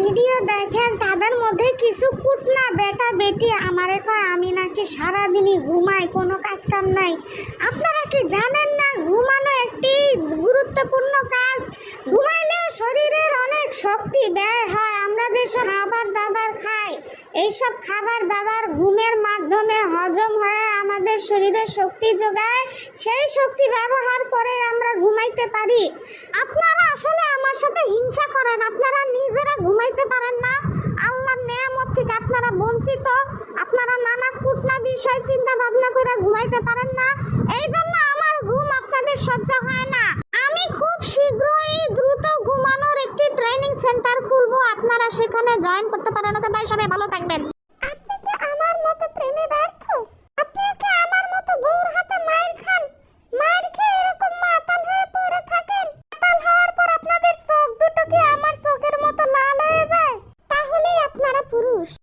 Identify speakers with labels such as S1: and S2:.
S1: Video দেখেন, তাদের মধ্যে কিছু কুটনা বেটা বেটি আমারে কয়, আমি নাকি সারাদিনই ঘুমাই, কোনো কাজ কাম নাই। আপনারা কি জানেন না, ঘুমানো একটি গুরুত্বপূর্ণ কাজ? ঘুমাইলে শরীরের অনেক শক্তি ব্যয় হয়। আমরা যেসব খাবার দাবার এইসব খাবার দাবার ঘুমের মাধ্যমে হজম হয়ে আমাদের শরীরে শক্তি যোগায়, সেই শক্তি ব্যবহার করে আমরা ঘুমাইতে পারি। আপনারা আসলে আমার সাথে হিংসা করেন, আপনারা নিজেরা ঘুমাইতে পারেন না। আল্লাহর নেয়ামত থেকে আপনারা বঞ্চিত। আপনারা নানা কুটনা বিষয় চিন্তা ভাবনা করে ঘুমাইতে পারেন না। সেন্টার খুলবো আপনারা সেখানে জয়েন করতে পারেন। ওকে ভাই সবাই, ভালো থাকবেন। আপনি কি আমার মতো প্রেমে ব্যর্থ? আপনি কি আমার মতো বউর হাতে মায়ের খান? মায়ের খেয়ে এরকম মাতাল হয়ে পড়ে থাকেন? মাতাল হওয়ার পর আপনাদের চোখ দুটো কি আমার চোখের মতো